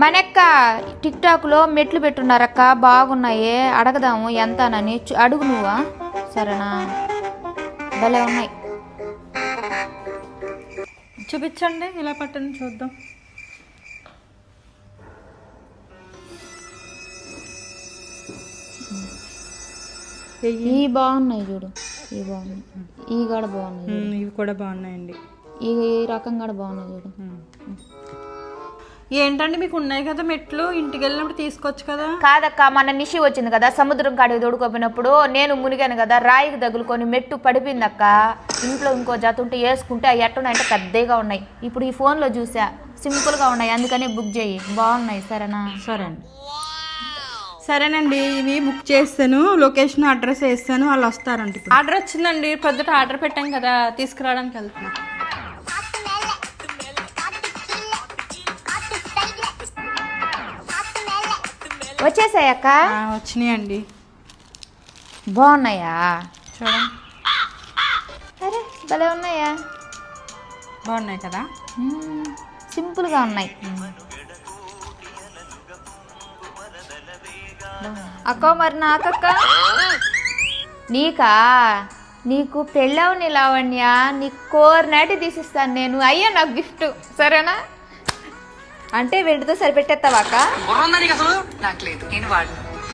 మనక్క tick టాక్లో మెట్లు పెట్టున్నారక్క బాగున్నాయి అడగదాము ఎంతనని. అడుగు నువ్వా? సరేనా? భలే ఉన్నాయి. చూపించండి ఇలా పట్టండి చూద్దాం. ఈ బాగున్నాయి చూడు. ఈ బాగున్నాయి. ఈ కూడా బాగున్నాయి ఇవి కూడా బాగున్నాయండి. ఈ రకం కూడా బాగున్నాయి చూడు. ఏంటండి మీకు ఉన్నాయి కదా మెట్లు? ఇంటికి వెళ్ళినప్పుడు తీసుకోవచ్చు కదా? కాదక్క మన నిషి వచ్చింది కదా సముద్రం కాడికి తోడుకోపోయినప్పుడు నేను మునిగాను కదా రాయికి తగులుకొని మెట్టు పడిపోయిందక్క. ఇంట్లో ఇంకో జత ఉంటే వేసుకుంటే అవి ఎట్టున్నాయంటే పెద్దగా ఉన్నాయి. ఇప్పుడు ఈ ఫోన్లో చూసా సింపుల్గా ఉన్నాయి అందుకనే బుక్ చేయి. బాగున్నాయి సరేనా? సరే అండి సరేనండి ఇవి బుక్ చేస్తాను లొకేషన్ అడ్రస్ వేస్తాను వాళ్ళు వస్తారంట ఇప్పుడు. ఆర్డర్ వచ్చిందండి పొద్దుట ఆర్డర్ పెట్టాం కదా తీసుకురావడానికి వెళ్తున్నాం. వచ్చేసాయక్క వచ్చినాయండి. బాగున్నాయా? చూడండి అరే భలే ఉన్నాయా? బాగున్నాయి కదా? సింపుల్గా ఉన్నాయి. అక్క మరి నాకక్క. నీకా? నీకు పెళ్ళవని లావణ్య నీ కోరినాటి తీసిస్తాను నేను. అయ్యా నాకు గిఫ్ట్. సరేనా? అంటే వీటితో సరిపెట్టేస్తావా అసలు? నాకు లేదు. నేను వాడిని.